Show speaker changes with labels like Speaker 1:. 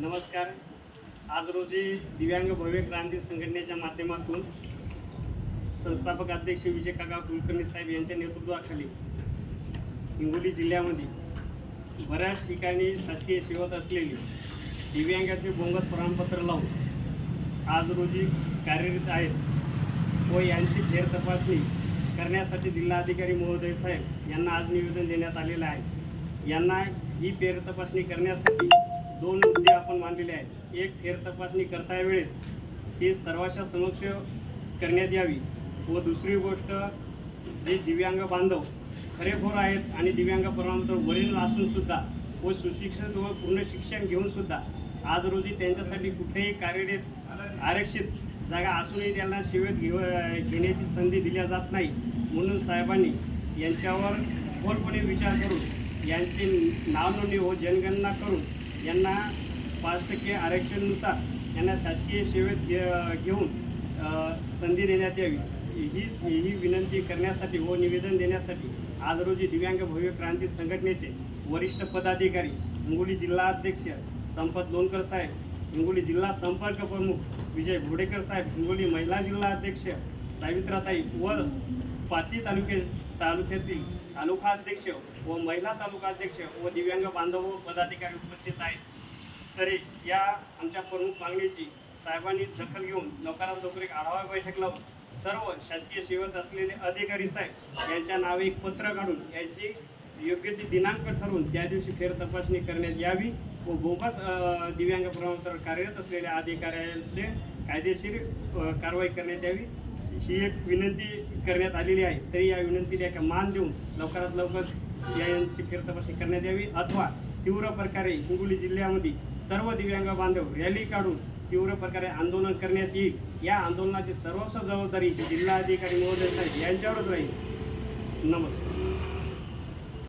Speaker 1: नमस्कार. आज रोजी दिव्यांग भव्य क्रांती संघटनेच्या माध्यमातून संस्थापक अध्यक्ष विजय काका कुलकर्णी साहेब यांच्या नेतृत्वाखाली हिंगोली जिल्ह्यामध्ये बऱ्याच ठिकाणी शासकीय सेवत असलेली दिव्यांगाचे बोंगस प्रमाणपत्र लावून आज रोजी कार्यरत आहेत व यांची फेर तपासणी करण्यासाठी जिल्हाधिकारी महोदय साहेब यांना आज निवेदन देण्यात आलेलं आहे. यांना ही फेर तपासणी करण्यासाठी दोन मुद्दे आपण मानलेले आहेत. एक फेर तपासणी करता वेळेस ही सर्वांच्या समक्ष करण्यात यावी. व दुसरी गोष्ट जे दिव्यांग बांधव खरेखोर आहेत आणि दिव्यांग प्रमाणपत्र वरील असूनसुद्धा व सुशिक्षित व पूर्ण शिक्षण घेऊन सुद्धा आज रोजी त्यांच्यासाठी कुठेही कार्यरत आरक्षित जागा असूनही त्यांना सेवेत घेऊ घेण्याची संधी दिल्या जात नाही. म्हणून साहेबांनी यांच्यावर खोलपणे विचार करून यांची नावनोंदणी व जनगणना करून यांना पाच टक्के आरक्षणनुसार यांना शासकीय सेवेत घे घेऊन संधी देण्यात यावी. ही ही विनंती करण्यासाठी व निवेदन देण्यासाठी आज रोजी दिव्यांग भव्य क्रांती संघटनेचे वरिष्ठ पदाधिकारी हिंगोली जिल्हा अध्यक्ष संपत लोणकर साहेब हिंगोली जिल्हा संपर्क प्रमुख विजय घोडेकर साहेब हिंगोली महिला जिल्हा अध्यक्ष सावित्राताई व पाचही तालुके तालुक्यातील तालुका अध्यक्ष व महिला तालुका अध्यक्ष व दिव्यांग बांधव व पदाधिकारी उपस्थित आहेत. तरी या आमच्या प्रमुख मागणीची साहेबांनी दखल घेऊन लवकरात लवकर एक आढावा बैठक लावून सर्व शासकीय सेवेत असलेले अधिकारी साहेब यांच्या नावे एक पत्र काढून याची योग्य ते दिनांक ठरवून त्या दिवशी फेर तपासणी करण्यात यावी व बोगस दिव्यांग प्रमाणपत्र कार्यरत असलेल्या अधिकाऱ्यांचे कायदेशीर कारवाई करण्यात यावी. ही एक विनंती करण्यात आलेली आहे. तरी या विनंतीला एक मान देऊन लवकरात लवकर या यांची फेरतपासणी करण्यात यावी. अथवा तीव्र प्रकारे हिंगोली जिल्ह्यामध्ये सर्व दिव्यांग बांधव रॅली काढून तीव्र प्रकारे आंदोलन करण्यात येईल. या आंदोलनाची सर्वस्व जबाबदारी जिल्हाधिकारी महोदय साहेब यांच्यावरच राहील. नमस्कार.